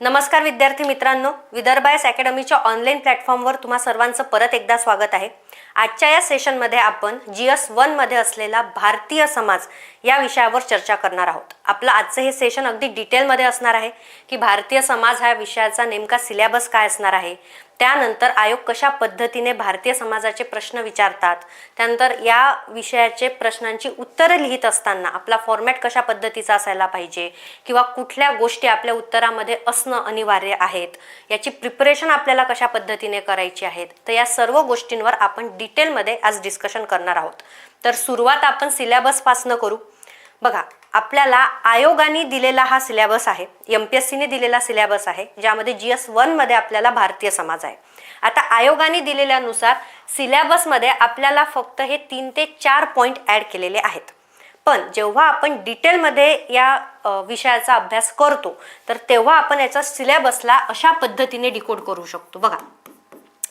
नमस्कार विद्यार्थी मित्रांनो विदर्भायस अकॅडमीच्या ऑनलाईन प्लॅटफॉर्मवर तुम्हा सर्वांचं परत एकदा स्वागत आहे. आजच्या या सेशनमध्ये आपण जी एस वनमध्ये असलेला भारतीय समाज या विषयावर चर्चा करणार आहोत. आपलं आजचं हे सेशन अगदी डिटेलमध्ये असणार आहे की भारतीय समाज ह्या विषयाचा नेमका सिलेबस काय असणार आहे त्यानंतर आयोग कशा पद्धतीने भारतीय समाजाचे प्रश्न विचारतात त्यानंतर या विषयाचे प्रश्नांची उत्तरं लिहित असताना आपला फॉर्मॅट कशा पद्धतीचा असायला पाहिजे किंवा कुठल्या गोष्टी आपल्या उत्तरामध्ये असणं अनिवार्य आहेत याची प्रिपरेशन आपल्याला कशा पद्धतीने करायची आहेत तर या सर्व गोष्टींवर आपण डिटेलमध्ये आज डिस्कशन करणार आहोत. तर सुरुवात आपण सिलेबसपासनं करू. बघा आपल्याला आयोगाने दिलेला हा सिलेबस आहे एम पी एस सीने दिलेला सिलेबस आहे ज्यामध्ये जी एस वनमध्ये आपल्याला भारतीय समाज आहे. आता आयोगाने दिलेल्यानुसार सिलेबसमध्ये आपल्याला फक्त हे तीन ते चार पॉईंट ॲड केलेले आहेत. पण जेव्हा आपण डिटेलमध्ये या विषयाचा अभ्यास करतो तर तेव्हा आपण याचा सिलेबसला अशा पद्धतीने डिकोड करू शकतो. बघा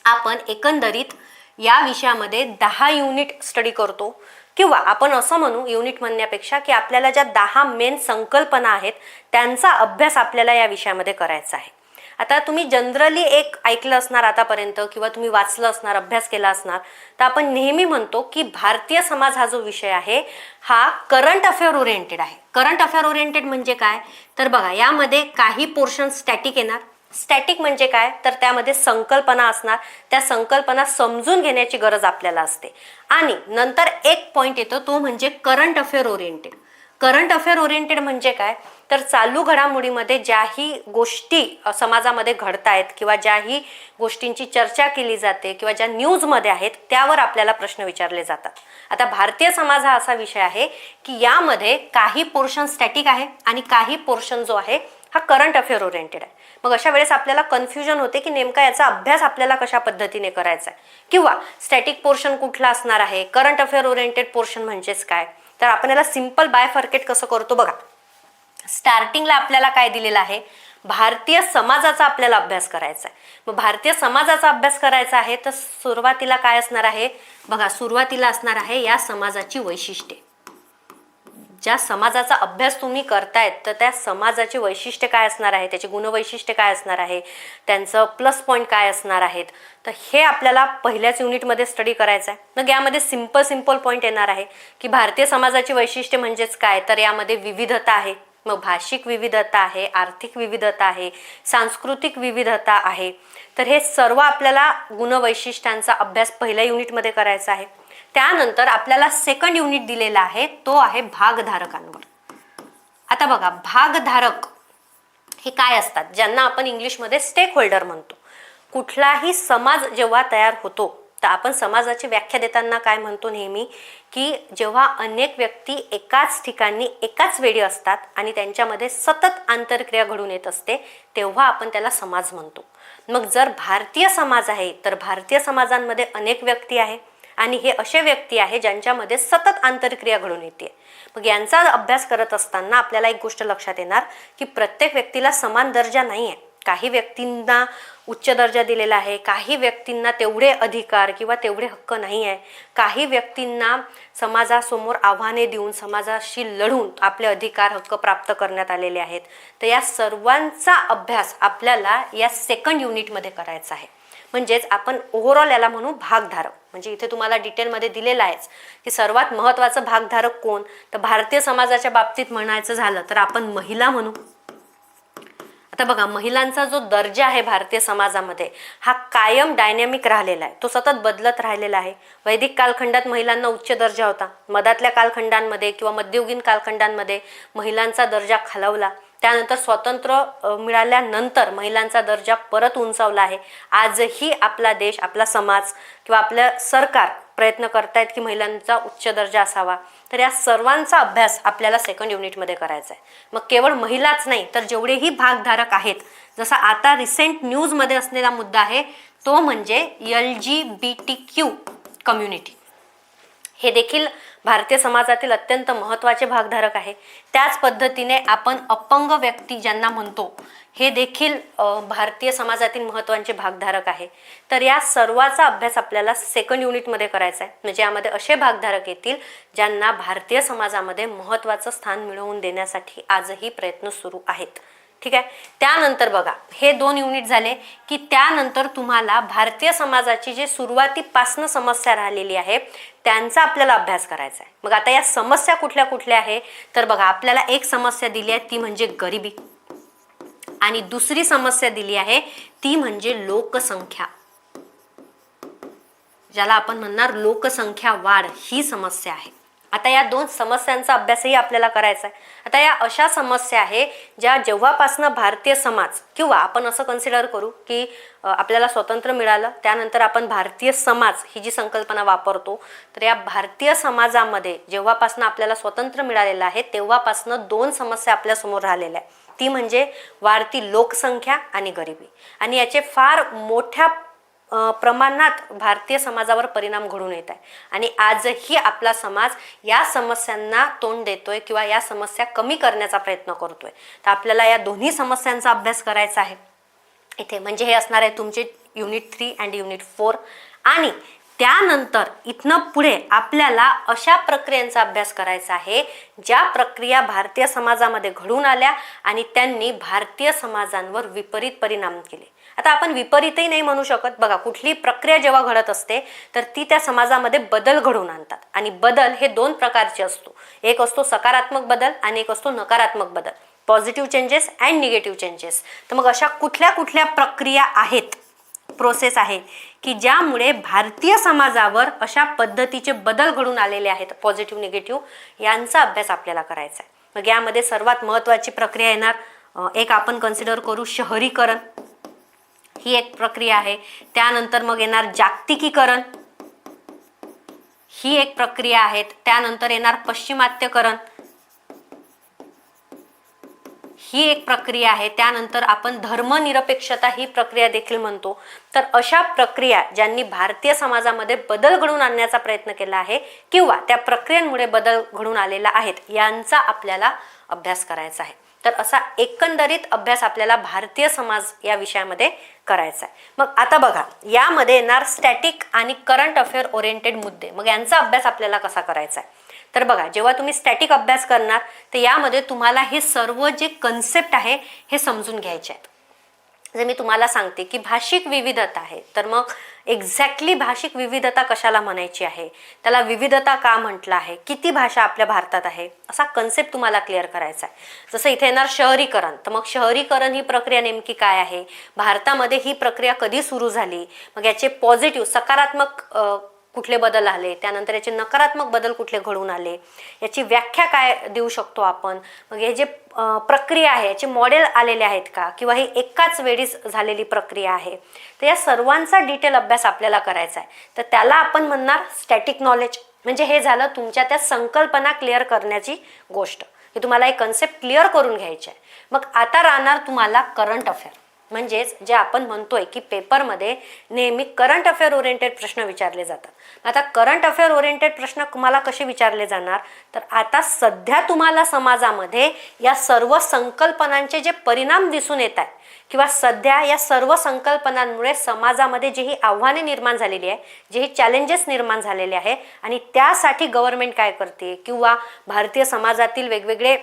आपण एकंदरीत या विषयामध्ये दहा युनिट स्टडी करतो. किंवा आपण असं म्हणू युनिट म्हणण्यापेक्षा की आपल्याला ज्या दहा मेन संकल्पना आहेत त्यांचा अभ्यास आपल्याला या विषयामध्ये करायचा आहे. आता तुम्ही जनरली एक ऐकलं असणार आतापर्यंत किंवा तुम्ही वाचलं असणार अभ्यास केला असणार तर आपण नेहमी म्हणतो की भारतीय समाज हा जो विषय आहे हा करंट अफेअर ओरिएंटेड आहे. करंट अफेअर ओरिएंटेड म्हणजे काय? तर बघा यामध्ये काही पोर्शन स्टॅटिक येणार. स्टॅटिक म्हणजे काय? तर त्यामध्ये संकल्पना असणार. त्या संकल्पना समजून घेण्याची गरज आपल्याला असते. आणि नंतर एक पॉईंट येतो तो म्हणजे current affair oriented current affair oriented म्हणजे काय? तर चालू घडामोडीमध्ये ज्याही गोष्टी समाजामध्ये घडत आहेत किंवा ज्याही गोष्टींची चर्चा केली जाते किंवा ज्या न्यूजमध्ये आहेत त्यावर आपल्याला प्रश्न विचारले जातात. आता भारतीय समाज हा असा विषय आहे की यामध्ये काही पोर्शन स्टॅटिक आहे आणि काही पोर्शन जो आहे हा करंट अफेअर ओरिएंटेड आहे. मग अशा वेळेस आपल्याला कन्फ्युजन होते की नेमका याचा अभ्यास आपल्याला कशा पद्धतीने करायचा आहे किंवा स्टॅटिक पोर्शन कुठला असणार आहे? करंट अफेअर ओरिएंटेड पोर्शन म्हणजेच काय? तर आपण याला सिंपल बाय फर्केट कसं करतो बघा. स्टार्टिंगला आपल्याला काय दिलेलं आहे? भारतीय समाजाचा आपल्याला अभ्यास करायचा आहे मग भारतीय समाजाचा अभ्यास करायचा आहे तर सुरुवातीला काय असणार आहे? बघा सुरुवातीला असणार आहे या समाजाची वैशिष्ट्ये. ज्या समाजाचा अभ्यास तुम्ही करतायत तर त्या समाजाचे वैशिष्ट्य काय असणार आहे? त्याची गुणवैशिष्ट्य काय असणार आहे? त्यांचं प्लस पॉईंट काय असणार आहेत? तर हे आपल्याला पहिल्याच युनिटमध्ये स्टडी करायचं आहे मग यामध्ये सिंपल सिंपल पॉईंट येणार आहे की भारतीय समाजाची वैशिष्ट्य म्हणजेच काय? तर यामध्ये विविधता आहे. मग भाषिक विविधता आहे आर्थिक विविधता आहे सांस्कृतिक विविधता आहे. तर हे सर्व आपल्याला गुणवैशिष्ट्यांचा अभ्यास पहिल्या युनिटमध्ये करायचा आहे. त्यानंतर आपल्याला सेकंड युनिट दिलेला आहे तो आहे भागधारकांवर. आता बघा भागधारक हे काय असतात? ज्यांना आपण इंग्लिशमध्ये स्टेक होल्डर म्हणतो. कुठलाही समाज जेव्हा तयार होतो तर आपण समाजाची व्याख्या देताना काय म्हणतो नेहमी? की जेव्हा अनेक व्यक्ती एकाच ठिकाणी एकाच वेळी असतात आणि त्यांच्यामध्ये सतत आंतरक्रिया घडून येत असते तेव्हा आपण त्याला समाज म्हणतो. मग जर भारतीय समाज आहे तर भारतीय समाजांमध्ये अनेक व्यक्ती आहे. आणि हे असे व्यक्ती आहे ज्यांच्यामध्ये सतत आंतरक्रिया घडून येते. मग यांचा अभ्यास करत असताना आपल्याला एक गोष्ट लक्षात येणार की प्रत्येक व्यक्तीला समान दर्जा नाही आहे काही व्यक्तींना उच्च दर्जा दिलेला आहे काही व्यक्तींना तेवढे अधिकार किंवा तेवढे हक्क नाही आहे काही व्यक्तींना समाजासमोर आव्हाने देऊन समाजाशी लढून आपले अधिकार हक्क प्राप्त करण्यात आलेले आहेत. तर या सर्वांचा अभ्यास आपल्याला या सेकंड युनिटमध्ये करायचा आहे. म्हणजेच आपण ओव्हरऑल याला म्हणू भागधारक. म्हणजे इथे तुम्हाला डिटेलमध्ये दिलेलं आहेच की सर्वात महत्त्वाचं भागधारक कोण? तर भारतीय समाजाच्या बाबतीत म्हणायचं झालं तर आपण महिला म्हणू. आता बघा महिलांचा जो दर्जा आहे भारतीय समाजामध्ये हा कायम डायनॅमिक राहिलेला आहे. तो सतत बदलत राहिलेला आहे. वैदिक कालखंडात महिलांना उच्च दर्जा होता. मधातल्या कालखंडांमध्ये किंवा मध्ययुगीन कालखंडांमध्ये महिलांचा दर्जा खालावला. त्यानंतर स्वातंत्र्य मिळाल्यानंतर महिलांचा दर्जा परत उंचावला आहे. आजही आपला देश आपला समाज किंवा आपलं सरकार प्रयत्न करतायत की महिलांचा उच्च दर्जा असावा. तर या सर्वांचा अभ्यास आपल्याला सेकंड युनिटमध्ये करायचा आहे. मग केवळ महिलाच नाही तर जेवढेही भागधारक आहेत जसा आता रिसेंट न्यूजमध्ये असलेला मुद्दा आहे तो म्हणजे L G B T Q community हे देखील भारतीय समाजातील अत्यंत महत्त्वाचे भागधारक आहे. त्याच पद्धतीने आपण अपंग व्यक्ती ज्यांना म्हणतो हे देखील भारतीय समाजातील महत्त्वाचे भागधारक आहे. तर या सर्वाचा अभ्यास आपल्याला सेकंड युनिटमध्ये करायचा आहे. म्हणजे यामध्ये असे भागधारक येतील ज्यांना भारतीय समाजामध्ये महत्त्वाचं स्थान मिळवून देण्यासाठी आजही प्रयत्न सुरू आहेत. ठीक आहे? त्यानंतर बघा हे दोन युनिट झाले की त्यानंतर तुम्हाला भारतीय समाजाची जी सुरुवातीपासनं समस्या राहिलेली आहे त्यांचा आपल्याला अभ्यास करायचा आहे. मग आता या समस्या कुठल्या कुठल्या आहे? तर बघा आपल्याला एक समस्या दिली आहे ती म्हणजे गरिबी. आणि दुसरी समस्या दिली आहे ती म्हणजे लोकसंख्या. ज्याला आपण म्हणणार लोकसंख्या वाढ ही समस्या आहे. आता या दोन समस्यांचा अभ्यासही आपल्याला करायचा आहे आता या अशा समस्या आहे ज्या जेव्हापासनं भारतीय समाज किंवा आपण असं कन्सिडर करू की आपल्याला स्वातंत्र्य मिळालं त्यानंतर आपण भारतीय समाज ही जी संकल्पना वापरतो तर या भारतीय समाजामध्ये जेव्हापासनं आपल्याला स्वातंत्र्य मिळालेलं आहे तेव्हापासनं दोन समस्या आपल्यासमोर राहिलेल्या आहे ती म्हणजे वाढती लोकसंख्या आणि गरिबी. आणि याचे फार मोठ्या प्रमाणात भारतीय समाजावर परिणाम घडून येत आहे. आणि आजही आपला समाज या समस्यांना तोंड देतोय किंवा या समस्या कमी करण्याचा प्रयत्न करतोय. तर आपल्याला या दोन्ही समस्यांचा अभ्यास करायचा आहे. इथे म्हणजे हे असणार आहे तुमचे unit three and unit four आणि त्यानंतर इथनं पुढे आपल्याला अशा प्रक्रियांचा अभ्यास करायचा आहे ज्या प्रक्रिया भारतीय समाजामध्ये घडून आल्या आणि त्यांनी भारतीय समाजांवर विपरीत परिणाम केले. आता आपण विपरीतही नाही म्हणू शकत. बघा कुठली प्रक्रिया जेव्हा घडत असते तर ती त्या समाजामध्ये बदल घडवून आणतात. आणि बदल हे दोन प्रकारचे असतो. एक असतो सकारात्मक बदल आणि एक असतो नकारात्मक बदल. Positive changes and negative changes. तर मग अशा कुठल्या कुठल्या प्रक्रिया आहेत? प्रोसेस आहे की ज्यामुळे भारतीय समाजावर अशा पद्धतीचे बदल घडून आलेले आहेत पॉझिटिव्ह निगेटिव्ह यांचा अभ्यास आपल्याला करायचा आहे. मग यामध्ये सर्वात महत्त्वाची प्रक्रिया येणार एक आपण कन्सिडर करू शहरीकरण. ही एक प्रक्रिया आहे. त्यानंतर मग येणार जागतिकीकरण. ही एक प्रक्रिया आहे. त्यानंतर येणार पश्चिमात्यकरण. ही एक प्रक्रिया आहे. त्यानंतर आपण धर्मनिरपेक्षता ही प्रक्रिया देखील म्हणतो. तर अशा प्रक्रिया ज्यांनी भारतीय समाजामध्ये बदल घडवून आणण्याचा प्रयत्न केला आहे किंवा त्या प्रक्रियांमुळे बदल घडून आलेला आहेत यांचा आपल्याला अभ्यास करायचा आहे. तर असा एकंदरीत अभ्यास आपल्याला भारतीय समाज या विषयामध्ये करायचा आहे. मग आता बघा यामध्ये येणार स्टॅटिक आणि करंट अफेअर ओरिएंटेड मुद्दे. मग यांचा अभ्यास आपल्याला कसा करायचा आहे? तर बघा जेव्हा तुम्ही स्टॅटिक अभ्यास करणार तर यामध्ये तुम्हाला हे सर्व जे कन्सेप्ट आहे हे समजून घ्यायचे आहेत. जर मी तुम्हाला सांगते की भाषिक विविधता आहे तर मग एक्झॅक्टली भाषिक विविधता कशाला म्हणायची आहे? त्याला विविधता का म्हटलं आहे? किती भाषा आपल्या भारतात आहे? असा कन्सेप्ट तुम्हाला क्लिअर करायचा आहे. जसं इथे येणार शहरीकरण तर मग शहरीकरण ही प्रक्रिया नेमकी काय आहे? भारतामध्ये ही प्रक्रिया कधी सुरू झाली? मग याचे पॉझिटिव्ह सकारात्मक कुठले बदल आले त्यानंतर याचे नकारात्मक बदल कुठले घडून आले याची व्याख्या काय देऊ शकतो आपण? मग हे जे प्रक्रिया आहे याचे मॉडेल आलेले आहेत का? किंवा ही एकाच वेळीच झालेली प्रक्रिया आहे? तर या सर्वांचा डिटेल अभ्यास आपल्याला करायचा आहे. तर त्याला आपण म्हणणार स्टॅटिक नॉलेज म्हणजे हे झालं तुमच्या त्या संकल्पना क्लिअर करण्याची गोष्ट. की तुम्हाला एक कन्सेप्ट क्लिअर करून घ्यायचे आहे. मग आता राहणार तुम्हाला करंट अफेअर म्हणजेच जे आपण म्हणतोय की पेपरमध्ये नेहमी करंट अफेअर ओरिएंटेड प्रश्न विचारले जातात. आता करंट अफेअर ओरिएंटेड प्रश्न तुम्हाला कसे विचारले जाणार? तर आता सध्या तुम्हाला समाजामध्ये या सर्व संकल्पनांचे जे परिणाम दिसून येत आहेत किंवा सध्या या सर्व संकल्पनांमुळे समाजामध्ये जी ही आव्हाने निर्माण झालेली आहे जे ही चॅलेंजेस निर्माण झालेले आहे आणि त्यासाठी गव्हर्नमेंट काय करते? किंवा भारतीय समाजातील वेगवेगळे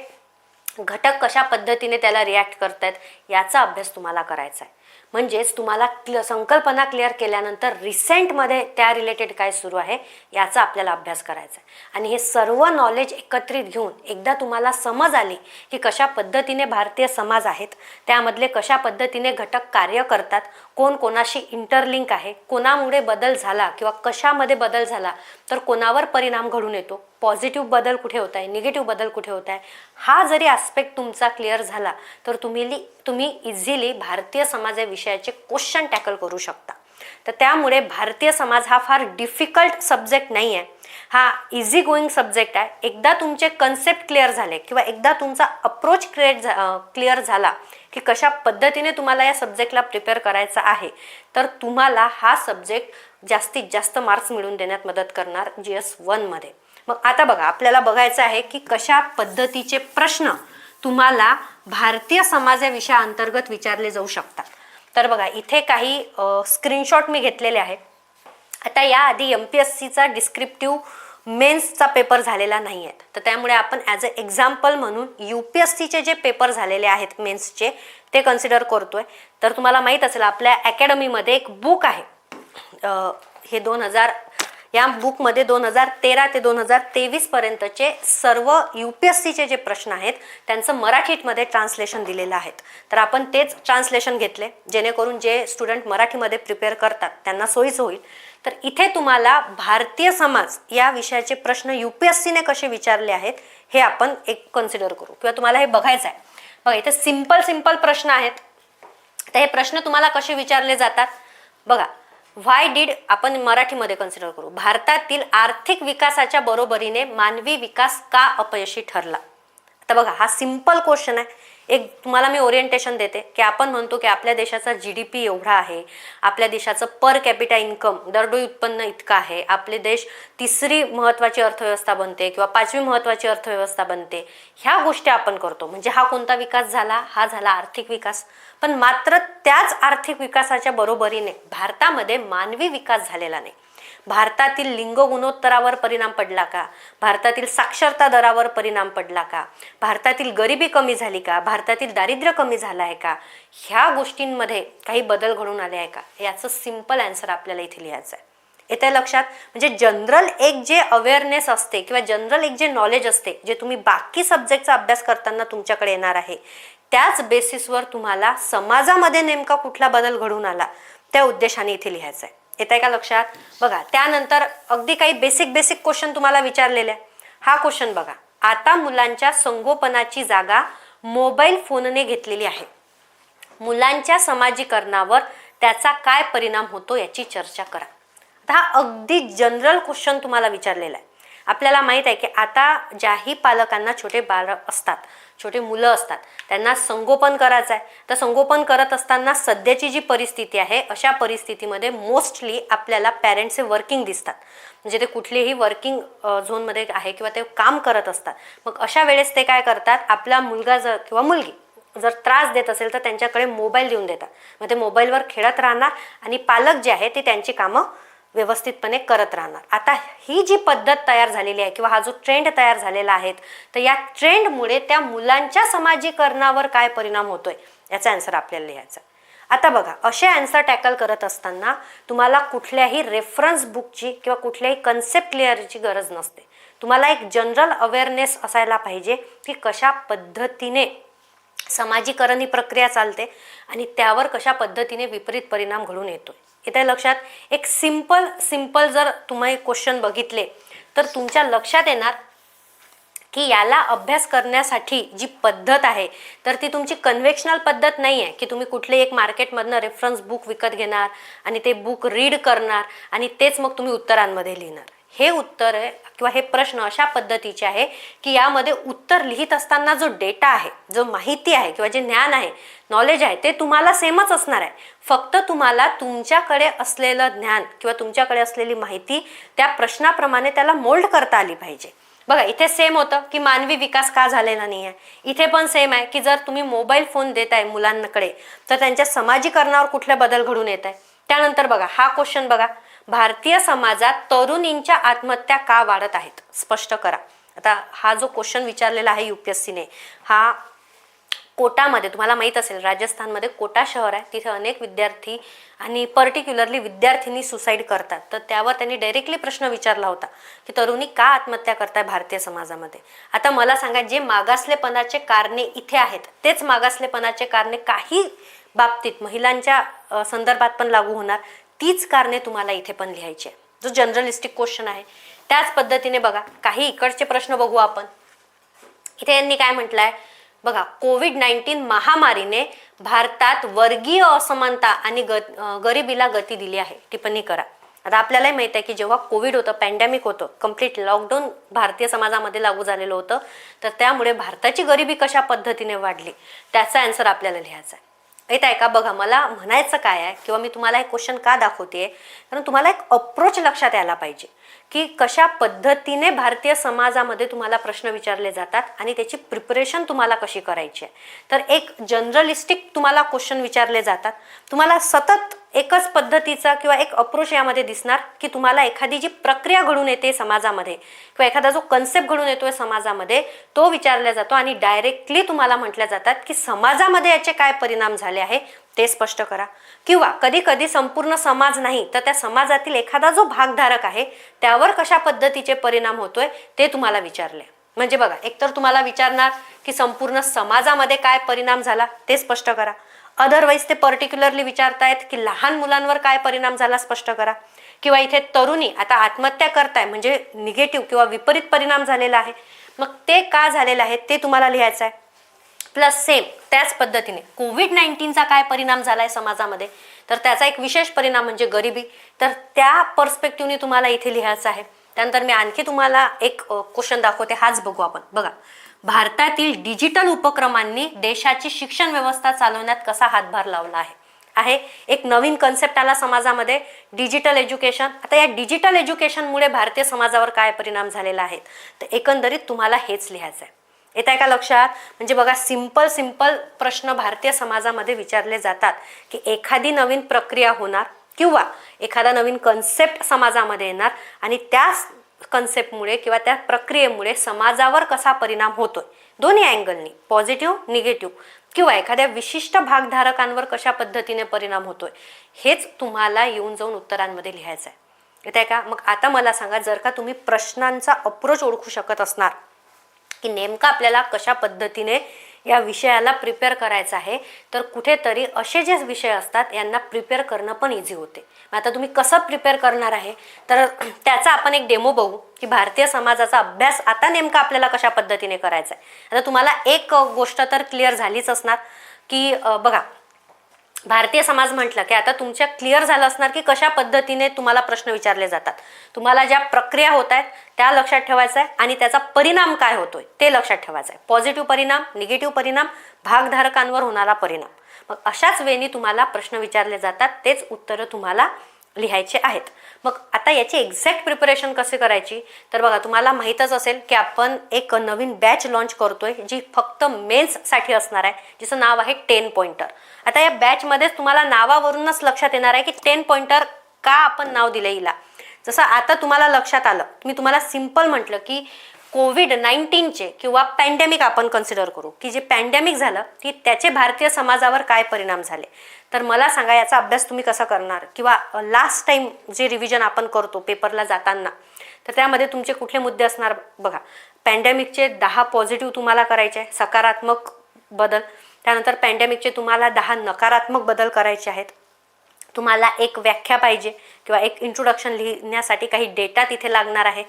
घटक कशा पद्धतीने त्याला रिॲक्ट करतायत याचा अभ्यास तुम्हाला करायचा आहे म्हणजेच तुम्हाला क्ल संकल्पना क्लिअर केल्यानंतर रिसेंटमध्ये त्या रिलेटेड काय सुरू आहे याचा आपल्याला अभ्यास करायचा आहे आणि हे सर्व नॉलेज एकत्रित घेऊन एकदा तुम्हाला समज आली की कशा पद्धतीने भारतीय समाज आहेत त्यामधले कशा पद्धतीने घटक कार्य करतात कोण कोणाशी इंटरलिंक आहे कोणामुळे बदल झाला किंवा कशामध्ये बदल झाला तर कोणावर परिणाम घडून येतो पॉझिटिव्ह बदल कुठे होत आहे निगेटिव्ह बदल कुठे होत आहे हा जरी आस्पेक्ट तुमचा क्लिअर झाला तर तुम्ही तुम्ही इझिली भारतीय समाजाविषयाचे क्वेश्चन टॅकल करू शकता. तर त्यामुळे भारतीय समाज हा फार डिफिकल्ट सब्जेक्ट नाही आहे हा इझी गोईंग सब्जेक्ट आहे. एकदा तुमचे कन्सेप्ट क्लिअर झाले किंवा एकदा तुमचा अप्रोच क्रिएट क्लिअर झाला की कशा पद्धतीने तुम्हाला या सब्जेक्टला प्रिपेअर करायचा आहे तर तुम्हाला हा सब्जेक्ट जास्तीत जास्त मार्क्स मिळवून देण्यात मदत करणार जी एस वनमध्ये मग आता बघा आपल्याला बघायचं आहे की कशा पद्धतीचे प्रश्न तुम्हाला भारतीय समाजाविषया अंतर्गत विचारले जाऊ शकतात. तर बघा इथे काही स्क्रीनशॉट मी घेतलेले आहेत. आता याआधी एम पी एस सीचा डिस्क्रिप्टिव्ह मेन्सचा पेपर झालेला नाही आहेत तर त्यामुळे आपण ॲज अ एक्झाम्पल म्हणून यू पी एस सीचे जे पेपर झालेले आहेत मेन्सचे ते कन्सिडर करतोय. तर तुम्हाला माहीत असेल आपल्या अकॅडमीमध्ये एक बुक आहे. हे दोन हजार या बुकमध्ये दोन हजार तेरा ते दोन हजार तेवीस पर्यंतचे सर्व यू पी एस सीचे जे प्रश्न आहेत त्यांचं मराठीमध्ये ट्रान्सलेशन दिलेलं आहेत. तर आपण तेच ट्रान्सलेशन घेतले जेणेकरून जे स्टुडंट मराठीमध्ये प्रिपेअर करतात त्यांना सोयीचं होईल. तर इथे तुम्हाला भारतीय समाज या विषयाचे प्रश्न यू पी एस सीने कसे विचारले आहेत हे आपण एक कन्सिडर करू. किंवा तुम्हाला हे बघायचं आहे. बघा इथे सिंपल सिंपल प्रश्न आहेत. तर हे प्रश्न तुम्हाला कसे विचारले जातात? बघा व्हाय डीड आपण मराठीमध्ये कन्सिडर करू? भारतातील आर्थिक विकासाच्या बरोबरीने मानवी विकास का अपयशी ठरला? आता बघा हा सिंपल क्वेश्चन आहे. एक तुम्हाला मी ओरिएंटेशन देते की आपण म्हणतो की आपल्या देशाचा जी डी पी एवढा आहे आपल्या देशाचं पर कॅपिटा इन्कम दरडोई उत्पन्न इतकं आहे आपले देश तिसरी महत्त्वाची अर्थव्यवस्था बनते किंवा पाचवी महत्त्वाची अर्थव्यवस्था बनते ह्या गोष्टी आपण करतो. म्हणजे हा कोणता विकास झाला? हा झाला आर्थिक विकास. पण मात्र त्याच आर्थिक विकासाच्या बरोबरीने भारतामध्ये मानवी विकास झालेला नाही. भारतातील लिंग गुणोत्तरावर परिणाम पडला का? भारतातील साक्षरता दरावर परिणाम पडला का? भारतातील गरिबी कमी झाली का? भारतातील दारिद्र्य कमी झालं आहे का? ह्या गोष्टींमध्ये काही बदल घडून आले आहे का? याचं सिंपल आन्सर आपल्याला इथे लिहायचं आहे येते लक्षात? म्हणजे जनरल एक जे अवेअरनेस असते किंवा जनरल एक जे नॉलेज असते जे तुम्ही बाकी सब्जेक्टचा अभ्यास करताना तुमच्याकडे येणार आहे त्याच बेसिसवर तुम्हाला समाजामध्ये नेमका कुठला बदल घडून आला? त्या उद्देशाने इथे लिहायचं आहे येत आहे का लक्षात? बघा त्यानंतर अगदी काही बेसिक बेसिक क्वेश्चन तुम्हाला विचारलेले आहे हा क्वेश्चन बघा. आता मुलांच्या संगोपनाची जागा मोबाईल फोनने घेतलेली आहे. मुलांच्या समाजीकरणावर त्याचा काय परिणाम होतो याची चर्चा करा. आता हा अगदी जनरल क्वेश्चन तुम्हाला विचारलेला आहे. आपल्याला माहीत आहे की आता ज्याही पालकांना छोटे बाळ असतात छोटे मुलं असतात त्यांना संगोपन करायचं आहे तर संगोपन करत असताना सध्याची जी परिस्थिती आहे अशा परिस्थितीमध्ये मोस्टली आपल्याला पॅरेंट्सचे वर्किंग दिसतात. म्हणजे ते कुठलेही वर्किंग झोनमध्ये आहे किंवा ते काम करत असतात. मग अशा वेळेस ते काय करतात आपला मुलगा जर किंवा मुलगी जर त्रास देत असेल तर त्यांच्याकडे मोबाईल देऊन देतात. मग ते मोबाईलवर खेळत राहणार आणि पालक जे आहे ते त्यांची कामं व्यवस्थितपणे करत राहणार. आता ही जी पद्धत तयार झालेली आहे किंवा हा जो ट्रेंड तयार झालेला आहे तर या ट्रेंडमुळे त्या मुलांच्या समाजीकरणावर काय परिणाम होतोय? याचा आन्सर आपल्याला लिहायचा आता बघा असे आन्सर टॅकल करत असताना तुम्हाला कुठल्याही रेफरन्स बुकची किंवा कुठल्याही कन्सेप्ट क्लिअरची गरज नसते. तुम्हाला एक जनरल अवेअरनेस असायला पाहिजे की कशा पद्धतीने समाजीकरण ही प्रक्रिया चालते आणि त्यावर कशा पद्धतीने विपरीत परिणाम घडून येतोय. इथे लक्षात एक सिंपल सिंपल जर तुम्ही क्वेश्चन बघितले तर तुमच्या लक्षात येणार की याला अभ्यास करण्यासाठी जी पद्धत आहे तर ती तुमची कन्व्हेक्शनल पद्धत नाही आहे की तुम्ही कुठले एक मार्केटमधनं रेफरन्स बुक विकत घेणार आणि ते बुक रीड करणार आणि तेच मग तुम्ही उत्तरांमध्ये लिहिणार. हे उत्तर आहे किंवा हे प्रश्न अशा पद्धतीचे आहे की यामध्ये उत्तर लिहित असताना जो डेटा आहे जो माहिती आहे किंवा जे ज्ञान आहे नॉलेज आहे ते तुम्हाला सेमच असणार आहे. फक्त तुम्हाला तुमच्याकडे असलेलं ज्ञान किंवा तुमच्याकडे असलेली माहिती त्या प्रश्नाप्रमाणे त्याला मोल्ड करता आली पाहिजे. बघा इथे सेम होतं की मानवी विकास का झालेला नाही आहे इथे पण सेम आहे की जर तुम्ही मोबाईल फोन देत आहे मुलांकडे तर त्यांच्या समाजीकरणावर कुठले बदल घडून येत आहे त्यानंतर बघा हा क्वेश्चन बघा. भारतीय समाजात तरुणींच्या आत्महत्या का वाढत आहेत? स्पष्ट करा. आता हा जो क्वेश्चन विचारलेला आहे युपीएससीने हा कोटामध्ये तुम्हाला माहीत असेल राजस्थानमध्ये कोटा शहर आहे. तिथे अनेक विद्यार्थी आणि पर्टिक्युलरली विद्यार्थिनी सुसाईड करतात. तर त्यावर त्यांनी डायरेक्टली प्रश्न विचारला होता की तरुणी का आत्महत्या करताय भारतीय समाजामध्ये? आता मला सांगा जे मागासलेपणाचे कारणे इथे आहेत तेच मागासलेपणाचे कारणे काही बाबतीत महिलांच्या संदर्भात पण लागू होणार. तीच कारणे तुम्हाला इथे पण लिहायची आहे जो जनरलिस्टिक क्वेश्चन आहे त्याच पद्धतीने बघा. काही इकडचे प्रश्न बघू आपण. इथे यांनी काय म्हटलंय? बघा कोविड नाईन्टीन महामारीने भारतात वर्गीय असमानता आणि ग गरिबीला गती दिली आहे. टिप्पणी करा. आता आपल्यालाही माहिती आहे की जेव्हा कोविड होतं पॅन्डेमिक होतं कंप्लीट लॉकडाऊन भारतीय समाजामध्ये लागू झालेलं होतं तर त्यामुळे भारताची गरिबी कशा पद्धतीने वाढली त्याचा आन्सर आपल्याला लिहायचा आहे. येत आहे का बघा मला म्हणायचं काय आहे किंवा मी तुम्हाला हे क्वेश्चन का दाखवते कारण तुम्हाला एक अप्रोच लक्षात यायला पाहिजे. की कशा पद्धतीने भारतीय समाजामध्ये तुम्हाला प्रश्न विचारले जातात आणि त्याची प्रिपरेशन तुम्हाला कशी करायची आहे? तर एक जनरलिस्टिक तुम्हाला क्वेश्चन विचारले जातात. तुम्हाला सतत एकच पद्धतीचा किंवा एक अप्रोच यामध्ये दिसणार की तुम्हाला एखादी जी प्रक्रिया घडून येते समाजामध्ये किंवा एखादा जो कन्सेप्ट घडून येतोय समाजामध्ये तो विचारला जातो आणि डायरेक्टली तुम्हाला म्हटल्या जातात की समाजामध्ये याचे काय परिणाम झाले आहे? ते स्पष्ट करा. किंवा कधी कधी संपूर्ण समाज नाही तर त्या समाजातील एखादा जो भागधारक आहे त्यावर कशा पद्धतीचे परिणाम होतोय ते तुम्हाला विचारले. म्हणजे बघा एकतर तुम्हाला विचारणार की संपूर्ण समाजामध्ये काय परिणाम झाला ते स्पष्ट करा. अदरवाईज ते पर्टिक्युलरली विचारतायत की लहान मुलांवर काय परिणाम झाला स्पष्ट करा. किंवा इथे तरुणी आता आत्महत्या करताय म्हणजे निगेटिव्ह किंवा विपरीत परिणाम झालेला आहे. मग ते का झालेलं आहे ते तुम्हाला लिहायचं आहे प्लस सेम त्याच पद्धतीने. कोविड नाईन्टीनचा काय परिणाम झाला आहे समाजामध्ये? तर त्याचा एक विशेष परिणाम म्हणजे गरिबी. तर त्या पर्स्पेक्टिव्हने तुम्हाला इथे लिहायचं आहे. त्यानंतर मी आणखी तुम्हाला एक क्वेश्चन दाखवते. हाच बघू आपण. बघा. भारतातील डिजिटल उपक्रमांनी देशाची शिक्षण व्यवस्था चालवण्यात कसा हातभार लावला आहे? आहे. एक नवीन कन्सेप्ट आला समाजामध्ये डिजिटल एज्युकेशन आता या डिजिटल एज्युकेशनमुळे भारतीय समाजावर काय परिणाम झालेला आहे? तर एकंदरीत तुम्हाला हेच लिहायचं आहे येत आहे का लक्षात? म्हणजे बघा सिंपल सिंपल प्रश्न भारतीय समाजामध्ये विचारले जातात की एखादी नवीन प्रक्रिया होणार किंवा एखादा नवीन कन्सेप्ट समाजामध्ये येणार आणि त्या कन्सेप्टमुळे किंवा त्या प्रक्रियेमुळे समाजावर कसा परिणाम होतोय? दोन्ही अँगलनी पॉझिटिव्ह निगेटिव्ह किंवा एखाद्या विशिष्ट भागधारकांवर कशा पद्धतीने परिणाम होतोय? हेच तुम्हाला येऊन जाऊन उत्तरांमध्ये लिहायचं आहे येत आहे का? मग आता मला सांगा जर का तुम्ही प्रश्नांचा अप्रोच ओळखू शकत असणार की नेमकं आपल्याला कशा पद्धतीने या विषयाला प्रिपेअर करायचं आहे. तर कुठेतरी असे जे विषय असतात यांना प्रिपेअर करणं पण इझी होते. मग आता तुम्ही कसं प्रिपेअर करणार आहे? तर त्याचा आपण एक डेमो बघू की भारतीय समाजाचा अभ्यास आता नेमका आपल्याला कशा पद्धतीने करायचा आहे. आता तुम्हाला एक गोष्ट तर क्लिअर झालीच असणार की बघा भारतीय समाज म्हटलं की आता तुमच्या क्लिअर झालं असणार की कशा पद्धतीने तुम्हाला प्रश्न विचारले जातात. तुम्हाला ज्या प्रक्रिया होत आहेत त्या लक्षात ठेवायचं आहे आणि त्याचा परिणाम काय होतोय ते लक्षात ठेवायचं आहे. पॉझिटिव्ह परिणाम निगेटिव्ह परिणाम भागधारकांवर होणारा परिणाम. मग अशाच वेळी तुम्हाला प्रश्न विचारले जातात तेच उत्तरं तुम्हाला लिहायचे आहेत. मग आता याची एक्झॅक्ट प्रिपरेशन कसे करायची? तर बघा तुम्हाला माहीतच असेल की आपण एक नवीन बॅच लॉन्च करतोय जी फक्त मेन्ससाठी असणार आहे जिचं नाव आहे टेन पॉइंटर आता या बॅचमध्येच तुम्हाला नावावरूनच लक्षात येणार आहे की टेन पॉइंटर का आपण नाव दिलं हिला. जसं आता तुम्हाला लक्षात आलं मी तुम्हाला सिंपल म्हटलं की कोविड नाईन्टीनचे किंवा पॅन्डेमिक आपण कन्सिडर करू. की जे पॅन्डेमिक झालं की त्याचे भारतीय समाजावर काय परिणाम झाले? तर मला सांगा याचा अभ्यास तुम्ही कसा करणार? किंवा लास्ट टाइम जे रिव्हिजन आपण करतो पेपरला जाताना तर त्यामध्ये तुमचे कुठले मुद्दे असणार बघा. पॅन्डेमिकचे दहा पॉझिटिव्ह तुम्हाला करायचे आहे सकारात्मक बदल. त्यानंतर पॅन्डेमिकचे तुम्हाला दहा नकारात्मक बदल करायचे आहेत. तुम्हाला एक व्याख्या पाहिजे किंवा एक इंट्रोडक्शन लिहिण्यासाठी काही डेटा तिथे लागणार आहे.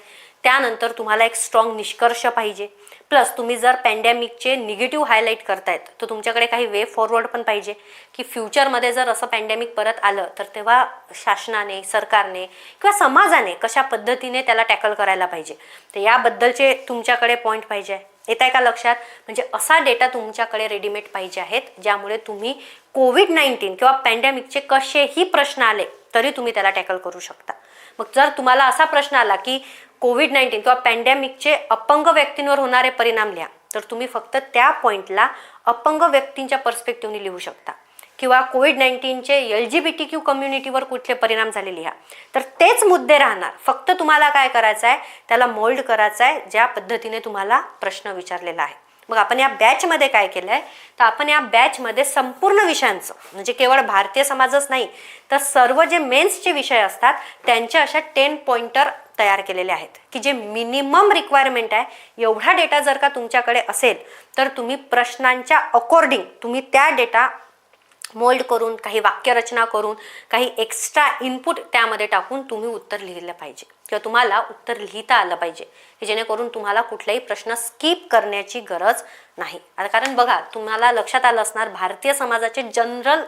त्यानंतर तुम्हाला एक स्ट्रॉंग निष्कर्ष पाहिजे. प्लस तुम्ही जर पॅन्डेमिकचे निगेटिव्ह हायलाईट करतायत तर तुमच्याकडे काही वे फॉरवर्ड पण पाहिजे. की फ्युचरमध्ये जर असं पॅन्डेमिक परत आलं तर तेव्हा शासनाने सरकारने किंवा समाजाने कशा पद्धतीने त्याला टॅकल करायला पाहिजे? तर याबद्दलचे तुमच्याकडे पॉईंट पाहिजे. येत आहे का लक्षात? म्हणजे असा डेटा तुमच्याकडे रेडीमेड पाहिजे आहेत ज्यामुळे तुम्ही कोविड नाईन्टीन किंवा पॅन्डेमिकचे कसेही प्रश्न आले तरी तुम्ही त्याला टॅकल करू शकता. मग जर तुम्हाला असा प्रश्न आला की कोविड नाईन्टीन किंवा पॅन्डेमिकचे अपंग व्यक्तींवर होणारे परिणाम लिहा. तर तुम्ही फक्त त्या पॉईंटला अपंग व्यक्तींच्या पर्स्पेक्टिव्हने लिहू शकता. किंवा Covid नाईन्टीनचे L G B T Q कम्युनिटीवर कुठले परिणाम झाले लिहा. तर तेच मुद्दे राहणार. फक्त तुम्हाला काय करायचं आहे? त्याला मोल्ड करायचं आहे ज्या पद्धतीने तुम्हाला प्रश्न विचारलेला आहे. मग आपण या बॅचमध्ये काय केलं आहे तर आपण या बॅचमध्ये संपूर्ण विषयांचं म्हणजे केवळ भारतीय समाजच नाही तर सर्व जे मेन्सचे विषय असतात त्यांच्या अशा टेन पॉइंटर तयार केलेले आहेत. की जे मिनिमम रिक्वायरमेंट आहे एवढा डेटा जर का तुमच्याकडे असेल तर तुम्ही प्रश्नांच्या अकॉर्डिंग तुम्ही त्या डेटा मोल्ड करून काही वाक्यरचना करून काही एक्स्ट्रा इनपुट त्यामध्ये टाकून तुम्ही उत्तर लिहिलं पाहिजे. किंवा तुम्हाला उत्तर लिहिता आलं पाहिजे. की जेणेकरून तुम्हाला कुठलाही प्रश्न स्किप करण्याची गरज नाही. कारण बघा तुम्हाला लक्षात आलं असणार भारतीय समाजाचे जनरल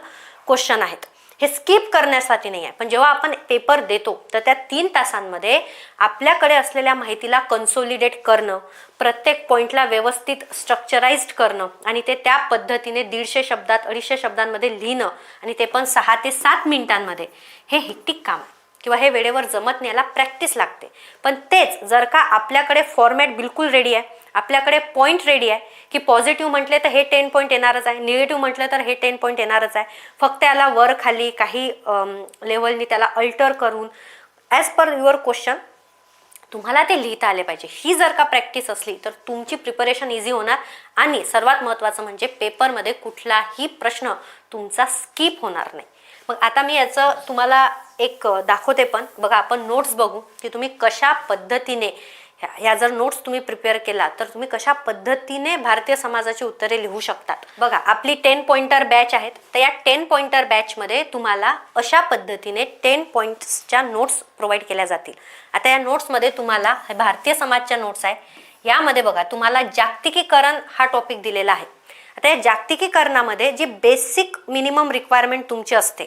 क्वेश्चन आहेत. हे स्किप करण्यासाठी नाही आहे. पण जेव्हा आपण पेपर देतो तर त्या तीन तासांमध्ये आपल्याकडे असलेल्या माहितीला कन्सोलिडेट करणं प्रत्येक पॉईंटला व्यवस्थित स्ट्रक्चराइज्ड करणं आणि ते त्या पद्धतीने दीडशे शब्दात अडीचशे शब्दांमध्ये लिहिणं आणि ते पण सहा ते सात मिनिटांमध्ये हे हिक्टिक काम आहे. किंवा हे वेळेवर जमत नाही याला प्रॅक्टिस लागते. पण तेच जर का आपल्याकडे फॉर्मॅट बिलकुल रेडी आहे आपल्याकडे पॉईंट रेडी आहे की पॉझिटिव्ह म्हटले तर हे टेन पॉईंट येणारच आहे निगेटिव्ह म्हटलं तर हे टेन पॉईंट येणारच आहे फक्त याला वर खाली काही लेवलनी त्याला अल्टर करून ॲज पर युअर क्वेश्चन तुम्हाला ते लिहिता आले पाहिजे. ही जर का प्रॅक्टिस असली तर तुमची प्रिपरेशन इझी होणार आणि सर्वात महत्त्वाचं म्हणजे पेपरमध्ये कुठलाही प्रश्न तुमचा स्किप होणार नाही. मग आता मी याचं तुम्हाला एक दाखवते पण. बघा आपण नोट्स बघू की तुम्ही कशा पद्धतीने ह्या ह्या जर नोट्स तुम्ही प्रिपेअर केला तर तुम्ही कशा पद्धतीने भारतीय समाजाची उत्तरे लिहू शकतात? बघा आपली टेन पॉइंटर बॅच आहेत. तर या टेन पॉइंटर बॅचमध्ये तुम्हाला अशा पद्धतीने टेन पॉईंट्सच्या नोट्स प्रोव्हाइड केल्या जातील. आता या नोट्समध्ये तुम्हाला हे भारतीय समाजच्या नोट्स आहे. यामध्ये बघा तुम्हाला जागतिकीकरण हा टॉपिक दिलेला आहे. आता या जागतिकीकरणामध्ये जी बेसिक मिनिमम रिक्वायरमेंट तुमची असते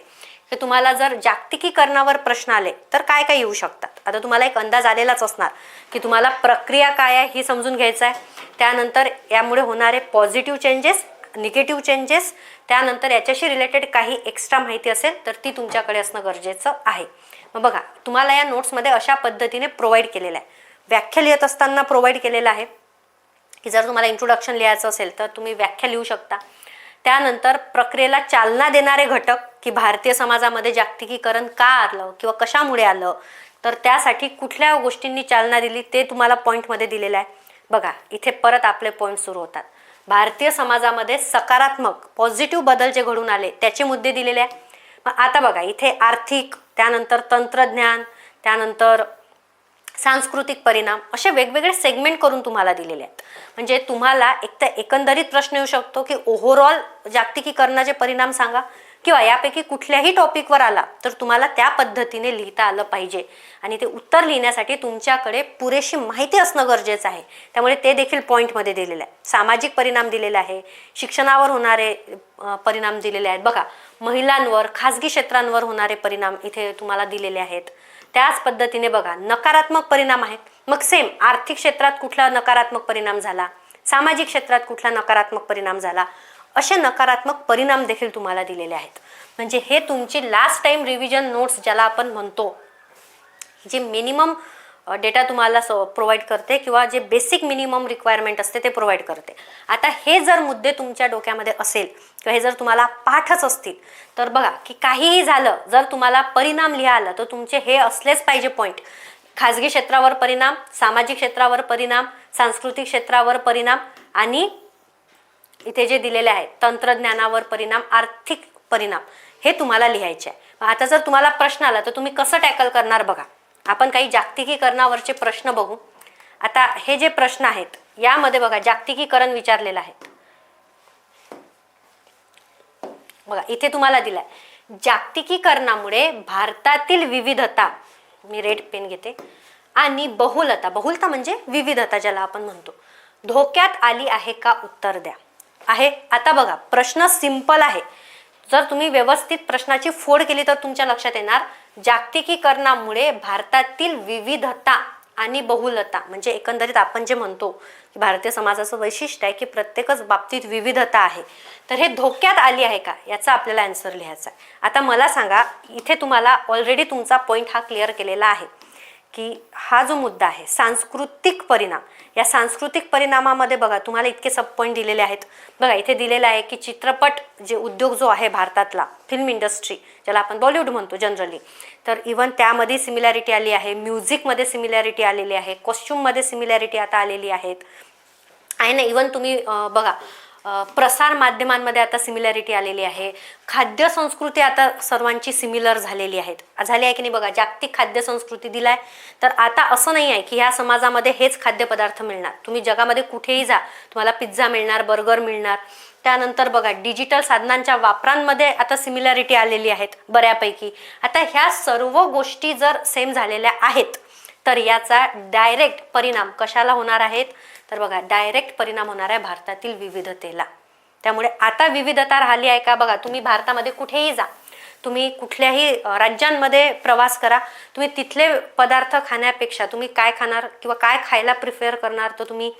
की तुम्हाला जर जागतिकीकरणावर प्रश्न आले तर काय काय येऊ शकतात? आता तुम्हाला एक अंदाज आलेलाच असणार की तुम्हाला प्रक्रिया काय आहे ही समजून घ्यायचं आहे. त्यानंतर यामुळे होणारे पॉझिटिव्ह चेंजेस निगेटिव्ह चेंजेस त्यानंतर याच्याशी रिलेटेड काही एक्स्ट्रा माहिती असेल तर ती तुमच्याकडे असणं गरजेचं आहे. मग बघा तुम्हाला या नोट्समध्ये अशा पद्धतीने प्रोव्हाइड केलेलं आहे. व्याख्या लिहित असताना प्रोव्हाइड केलेलं आहे. की जर तुम्हाला इंट्रोडक्शन लिहायचं असेल तर तुम्ही व्याख्या लिहू शकता. त्यानंतर प्रक्रियेला चालना देणारे घटक की भारतीय समाजामध्ये जागतिकीकरण का आलं किंवा कशामुळे आलं तर त्यासाठी कुठल्या गोष्टींनी चालना दिली ते तुम्हाला पॉईंटमध्ये दिलेलं आहे. बघा इथे परत आपले पॉईंट सुरू होतात. भारतीय समाजामध्ये सकारात्मक पॉझिटिव्ह बदल जे घडून आले त्याचे मुद्दे दिलेले आहे. मग आता बघा इथे आर्थिक त्यानंतर तंत्रज्ञान त्यानंतर सांस्कृतिक परिणाम असे वेगवेगळे सेगमेंट करून तुम्हाला दिलेले आहेत. म्हणजे तुम्हाला एक तर एकंदरीत प्रश्न येऊ शकतो की ओव्हरऑल जागतिकीकरणाचे परिणाम सांगा किंवा यापैकी कुठल्याही टॉपिकवर आला तर तुम्हाला त्या पद्धतीने लिहिता आलं पाहिजे. आणि ते उत्तर लिहिण्यासाठी तुमच्याकडे पुरेशी माहिती असणं गरजेचं आहे. त्यामुळे ते देखील पॉईंटमध्ये दिलेलं आहे. सामाजिक परिणाम दिलेले आहे शिक्षणावर होणारे परिणाम दिलेले आहेत. बघा महिलांवर खाजगी क्षेत्रांवर होणारे परिणाम इथे तुम्हाला दिलेले आहेत. त्याच पद्धतीने बघा नकारात्मक परिणाम आहेत. मग सेम आर्थिक क्षेत्रात कुठला नकारात्मक परिणाम झाला? सामाजिक क्षेत्रात कुठला नकारात्मक परिणाम झाला? असे नकारात्मक परिणाम देखील तुम्हाला दिलेले आहेत. म्हणजे हे तुमची लास्ट टाइम रिव्हिजन नोट्स ज्याला आपण म्हणतो जे मिनिमम डेटा तुम्हाला प्रोव्हाइड करते किंवा जे बेसिक मिनिमम रिक्वायरमेंट असते ते प्रोव्हाइड करते. आता हे जर मुद्दे तुमच्या डोक्यामध्ये असेल किंवा हे जर तुम्हाला पाठच असतील तर बघा की काहीही झालं जर तुम्हाला परिणाम लिहा आलं तर तुमचे हे असलेच पाहिजे पॉईंट खाजगी क्षेत्रावर परिणाम सामाजिक क्षेत्रावर परिणाम सांस्कृतिक क्षेत्रावर परिणाम आणि इथे जे दिलेले आहे तंत्रज्ञानावर परिणाम आर्थिक परिणाम हे तुम्हाला लिहायचे आहे. आता जर तुम्हाला प्रश्न आला तर तुम्ही कसं टॅकल करणार बघा. आपण काही जागतिकीकरणावरचे प्रश्न बघू. आता हे जे प्रश्न आहेत यामध्ये बघा जागतिकीकरण विचारलेलं आहे. बघा इथे तुम्हाला दिलाय. जागतिकीकरणामुळे भारतातील विविधता मी रेड पेन घेते आणि बहुलता बहुलता म्हणजे विविधता ज्याला आपण म्हणतो. धोक्यात आली आहे का? उत्तर द्या. आहे आता बघा प्रश्न सिंपल आहे. जर तुम्ही व्यवस्थित प्रश्नाची फोड केली तर तुमच्या लक्षात येणार जागतिकीकरणामुळे भारतातील विविधता आणि बहुलता म्हणजे एकंदरीत आपण जे म्हणतो की भारतीय समाजाचं वैशिष्ट्य आहे की प्रत्येकच बाबतीत विविधता आहे. तर हे धोक्यात आली आहे का? याचा आपल्याला आन्सर लिहायचा आहे. आता मला सांगा इथे तुम्हाला ऑलरेडी तुमचा पॉईंट हा क्लिअर केलेला आहे. की हा जो मुद्दा आहे सांस्कृतिक परिणाम या सांस्कृतिक परिणामामध्ये बघा तुम्हाला इतके सब पॉईंट दिलेले आहेत. बघा इथे दिलेलं आहे की चित्रपट जे उद्योग जो आहे भारतातला फिल्म इंडस्ट्री ज्याला आपण बॉलिवूड म्हणतो जनरली तर इवन त्यामध्ये सिमिलॅरिटी आली आहे म्युझिकमध्ये सिमिलॅरिटी आलेली आहे कॉस्ट्युममध्ये सिमिलॅरिटी आता आलेली आहेत. आहे ना इवन तुम्ही बघा प्रसार माध्यमांमध्ये आता सिमिलॅरिटी आलेली आहे. खाद्य संस्कृती आता सर्वांची सिमिलर झालेली आहेत. झाली आहे की नाही बघा? जागतिक खाद्य संस्कृती दिलाय. तर आता असं नाही आहे की ह्या समाजामध्ये हेच खाद्यपदार्थ मिळणार. तुम्ही जगामध्ये कुठेही जा तुम्हाला पिझ्झा मिळणार बर्गर मिळणार. त्यानंतर बघा डिजिटल साधनांच्या वापरांमध्ये आता सिमिलॅरिटी आलेली आहेत बऱ्यापैकी. आता ह्या सर्व गोष्टी जर सेम झालेल्या आहेत तर याचा डायरेक्ट परिणाम कशाला होणार आहेत? तर बघा डायरेक्ट परिणाम होणार आहे भारतातील विविधतेला. त्यामुळे आता विविधता राहिली आहे का? बघा तुम्ही भारतामध्ये कुठेही जा. तुम्ही कुठल्याही राज्यांमध्ये प्रवास करा. तुम्ही तिथले पदार्थ खाण्यापेक्षा तुम्ही काय खाणार किंवा काय खायला प्रिफेअर करणार तर तुम्ही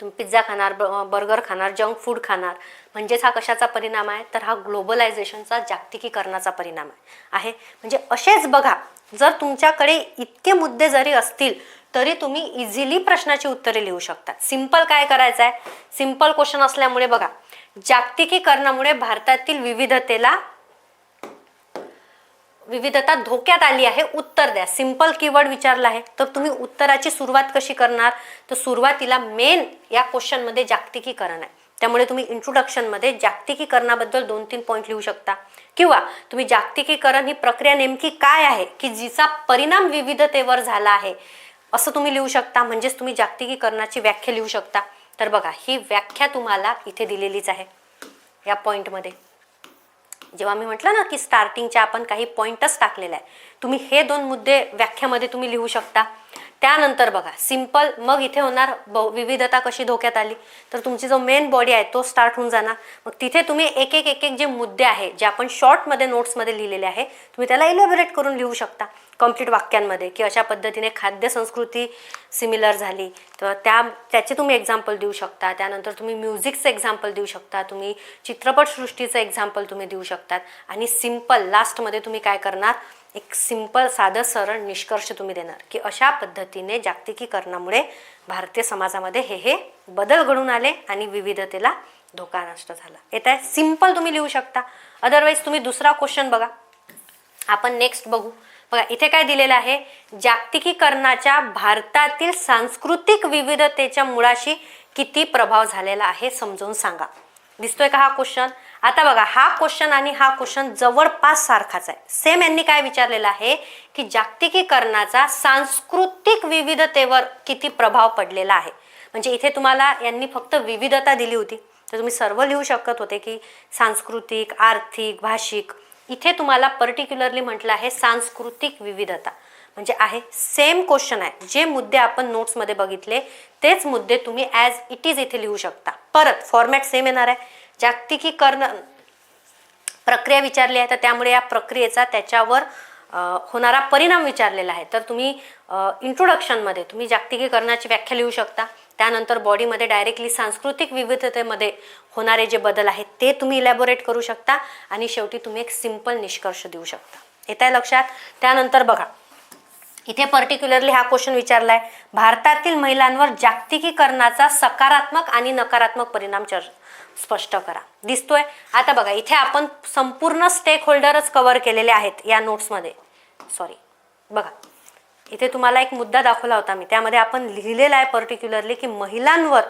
तुम्ही पिझ्झा खाणार ब- बर्गर खाणार जंक फूड खाणार. म्हणजेच हा कशाचा परिणाम आहे? तर हा ग्लोबलायझेशनचा जागतिकीकरणाचा परिणाम आहे. म्हणजे असेच बघा जर तुमच्याकडे इतके मुद्दे जरी असतील तरी तुम्ही इझिली प्रश्नाची उत्तरे लिहू शकता. सिंपल काय करायचं आहे सिंपल क्वेश्चन असल्यामुळे बघा जागतिकीकरणामुळे भारतातील विविधतेला विविधता धोक्यात आली आहे उत्तर द्या. सिंपल कीवर्ड विचारला आहे. तर तुम्ही उत्तराची सुरुवात कशी करणार? तर सुरुवातीला मेन या क्वेश्चनमध्ये जागतिकीकरण आहे. त्यामुळे तुम्ही इंट्रोडक्शनमध्ये जागतिकीकरणाबद्दल दोन तीन पॉईंट लिहू शकता. किंवा तुम्ही जागतिकीकरण ही प्रक्रिया नेमकी काय आहे? की जिचा परिणाम विविधतेवर झाला आहे? असं तुम्ही लिहू शकता म्हणजेच तुम्ही जागतिकीकरणाची व्याख्या लिहू शकता. तर बघा ही व्याख्या तुम्हाला इथे दिलेलीच आहे या पॉईंटमध्ये जेव्हा मी म्हटलं ना की स्टार्टिंगच्या आपण काही पॉईंटच टाकलेला आहे तुम्ही हे दोन मुद्दे व्याख्यामध्ये तुम्ही लिहू शकता. त्यानंतर बघा सिंपल मग इथे होणार ब- विविधता कशी धोक्यात आली? तर तुमची जो मेन बॉडी आहे तो स्टार्ट होऊन जाणार. मग तिथे तुम्ही एक एक एक एक जे मुद्दे आहे जे आपण शॉर्टमध्ये नोट्समध्ये लिहिलेले आहे तुम्ही त्याला इलॅबोरेट करून लिहू शकता. कंप्लीट वाक्यांमध्ये की अशा पद्धतीने खाद्य संस्कृती सिमिलर झाली. तर त्या त्याचे तुम्ही एक्झाम्पल देऊ शकता. त्यानंतर तुम्ही म्युझिकचं एक्झाम्पल देऊ शकता. तुम्ही चित्रपटसृष्टीचं एक्झाम्पल तुम्ही देऊ शकतात. आणि सिंपल लास्टमध्ये तुम्ही काय करणार? एक सिंपल साधं सरळ निष्कर्ष तुम्ही देणार की अशा पद्धतीने जागतिकीकरणामुळे भारतीय समाजामध्ये हे हे बदल घडून आले आणि विविधतेला धोका नष्ट झाला. येत आहे. सिंपल तुम्ही लिहू शकता. अदरवाईज तुम्ही दुसरा क्वेश्चन बघा. आपण नेक्स्ट बघू. बघा इथे काय दिलेलं आहे? जागतिकीकरणाच्या भारतातील सांस्कृतिक विविधतेच्या मुळाशी किती प्रभाव झालेला आहे समजून सांगा. दिसतोय का हा क्वेश्चन आता बघा हा क्वेश्चन आणि हा क्वेश्चन जवळपास सारखाच आहे. सेम यांनी काय विचारलेलं आहे की जागतिकीकरणाचा सांस्कृतिक विविधतेवर किती प्रभाव पडलेला आहे? म्हणजे इथे तुम्हाला यांनी फक्त विविधता दिली होती. तर तुम्ही सर्व लिहू शकत होते की सांस्कृतिक आर्थिक भाषिक इथे तुम्हाला पर्टिक्युलरली म्हटलं आहे सांस्कृतिक विविधता. म्हणजे आहे सेम क्वेश्चन आहे. जे मुद्दे आपण नोट्समध्ये बघितले तेच मुद्दे तुम्ही ॲज इट इज इथे लिहू शकता. परत फॉर्मॅट सेम येणार आहे. जागतिकीकरण प्रक्रिया विचारली आहे तर त्यामुळे या प्रक्रियेचा त्याच्यावर होणारा परिणाम विचारलेला आहे. तर तुम्ही इंट्रोडक्शनमध्ये तुम्ही जागतिकीकरणाची व्याख्या लिहू शकता. त्यानंतर बॉडीमध्ये डायरेक्टली सांस्कृतिक विविधतेमध्ये होणारे जे बदल आहेत ते तुम्ही इलॅबोरेट करू शकता आणि शेवटी तुम्ही एक सिंपल निष्कर्ष देऊ शकता. येत आहे लक्षात? त्यानंतर बघा इथे पर्टिक्युलरली हा क्वेश्चन विचारलाय. भारतातील महिलांवर जागतिकीकरणाचा सकारात्मक आणि नकारात्मक परिणाम चर स्पष्ट करा. दिसतोय? आता बघा इथे आपण संपूर्ण स्टेक होल्डरच कव्हर केलेले आहेत या नोट्समध्ये सॉरी बघा इथे तुम्हाला एक मुद्दा दाखवला होता मी. त्यामध्ये आपण लिहिलेला आहे पर्टिक्युलरली की महिलांवर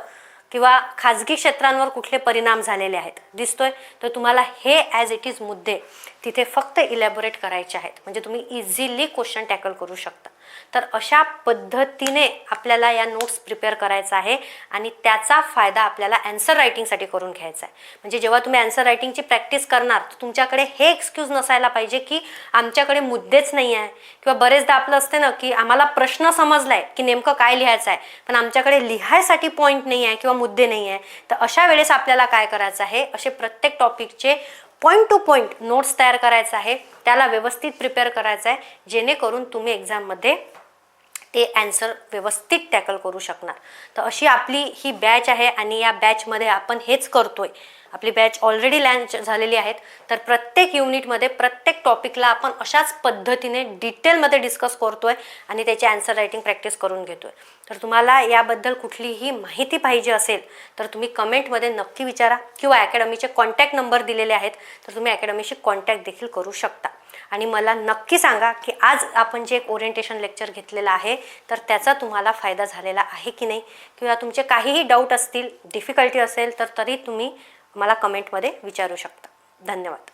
किंवा खाजगी क्षेत्रांवर कुठले परिणाम झालेले आहेत. दिसतोय? तर तुम्हाला हे ॲज इट इज मुद्दे तिथे फक्त इलॅबोरेट करायचे आहेत. म्हणजे तुम्ही इझिली क्वेश्चन टॅकल करू शकता. तर अशा पद्धतीने आपल्याला या नोट्स प्रिपेअर करायचा आहे आणि त्याचा फायदा आपल्याला अँसर रायटिंगसाठी करून घ्यायचा आहे. म्हणजे जेव्हा तुम्ही अँसर रायटिंगची प्रॅक्टिस करणार तर तुमच्याकडे हे एक्सक्यूज नसायला पाहिजे की आमच्याकडे मुद्देच नाही आहे. किंवा बरेचदा आपलं असते ना की आम्हाला प्रश्न समजलाय की नेमकं काय लिहायचं आहे पण आमच्याकडे लिहायसाठी पॉईंट नाही आहे किंवा मुद्दे नाही आहे तर अशा वेळेस आपल्याला काय करायचं आहे? असे प्रत्येक टॉपिकचे पॉईंट टू पॉईंट नोट्स तयार करायचं आहे. त्याला व्यवस्थित प्रिपेअर करायचं आहे जेणेकरून तुम्ही एक्झाममध्ये ते ॲन्सर व्यवस्थित टॅकल करू शकणार. तर अशी आपली ही बॅच आहे आणि या बॅचमध्ये आपण हेच करतो आहे आपली बॅच ऑलरेडी लँच झालेली आहेत. तर प्रत्येक युनिटमध्ये प्रत्येक टॉपिकला आपण अशाच पद्धतीने डिटेलमध्ये डिस्कस करतो आहे आणि त्याची आन्सर रायटिंग प्रॅक्टिस करून घेतो आहे तर तुम्हाला याबद्दल कुठलीही माहिती पाहिजे असेल तर तुम्ही कमेंटमध्ये नक्की विचारा किंवा अकॅडमीचे कॉन्टॅक्ट नंबर दिलेले आहेत तर तुम्ही अकॅडमीशी कॉन्टॅक्ट देखील करू शकता. आणि मला नक्की सांगा की आज आपण जे एक ओरिएंटेशन लेक्चर घेतलेलं आहे तर त्याचा तुम्हाला फायदा झालेला आहे की नाही? किंवा तुमचे काहीही डाऊट असतील डिफिकल्टी असेल तर तरी तुम्ही मला कमेंटमध्ये विचारू शकता. धन्यवाद.